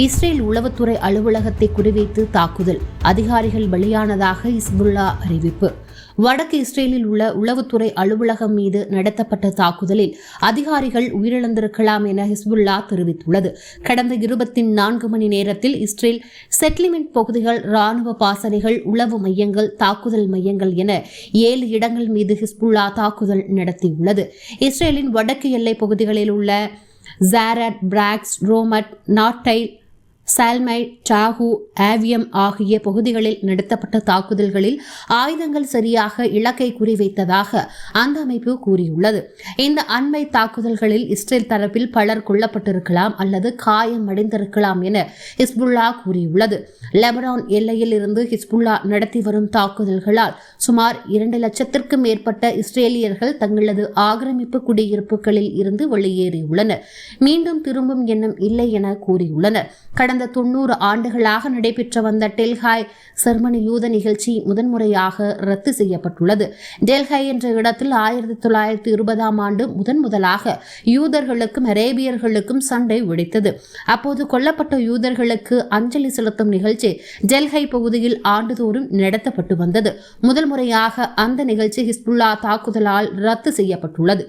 Israel உளவுத்துறை அலுவலகத்தை குறிவைத்து தாக்குதல். அதிகாரிகள் பலியானதாக இஸ்புல்லா அறிவிப்பு. வடக்கு இஸ்ரேலில் உள்ள உளவுத்துறை அலுவலகம் மீது நடத்தப்பட்ட தாக்குதலில் அதிகாரிகள் உயிரிழந்திருக்கலாம் என ஹிஸ்புல்லா தெரிவித்துள்ளது. கடந்த இருபத்தி நான்கு மணி நேரத்தில் இஸ்ரேல் செட்டில்மெண்ட் பகுதிகள் ராணுவ பாசனைகள் உளவு மையங்கள் தாக்குதல் மையங்கள் என ஏழு இடங்கள் மீது ஹிஸ்புல்லா தாக்குதல் நடத்தியுள்ளது. இஸ்ரேலின் வடக்கு எல்லை பகுதிகளில் உள்ள ஜாரட் பிராக்ஸ் ரோமட் நாட்டைல் சால்மை டாகு ஆவியம் ஆகிய பகுதிகளில் நடத்தப்பட்ட தாக்குதல்களில் ஆயுதங்கள் சரியாக இலக்கை குறிவைத்ததாக அந்த அமைப்பு கூறியுள்ளது. இந்த அண்மை தாக்குதல்களில் இஸ்ரேல் தரப்பில் பலர் கொல்லப்பட்டிருக்கலாம் அல்லது காயம் அடைந்திருக்கலாம் என ஹிஸ்புல்லா கூறியுள்ளது. லெபனான் எல்லையில் இருந்து ஹிஸ்புல்லா நடத்தி வரும் தாக்குதல்களால் சுமார் இரண்டு லட்சத்திற்கும் மேற்பட்ட இஸ்ரேலியர்கள் தங்களது ஆக்கிரமிப்பு குடியிருப்புகளில் இருந்து வெளியேறியுள்ளனர். மீண்டும் திரும்பும் எண்ணம் இல்லை என கூறியுள்ளனர். கடந்த தொண்ணூறு ஆண்டுகளாக நடைபெற்று வந்த டெல்ஹாய் செர்மனி யூத நிகழ்ச்சி முதன்முறையாக ரத்து செய்யப்பட்டுள்ளது. டெல்ஹாய் என்ற இடத்தில் ஆயிரத்தி தொள்ளாயிரத்தி இருபதாம் ஆண்டு முதன் முதலாக யூதர்களுக்கும் அரேபியர்களுக்கும் சண்டை வெடித்தது. அப்போது கொல்லப்பட்ட யூதர்களுக்கு அஞ்சலி செலுத்தும் நிகழ்ச்சி டெல்ஹை பகுதியில் ஆண்டுதோறும் நடத்தப்பட்டு வந்தது. முதல் முறையாக அந்த நிகழ்ச்சி ஹிஸ்புல்லா தாக்குதலால் ரத்து செய்யப்பட்டுள்ளது.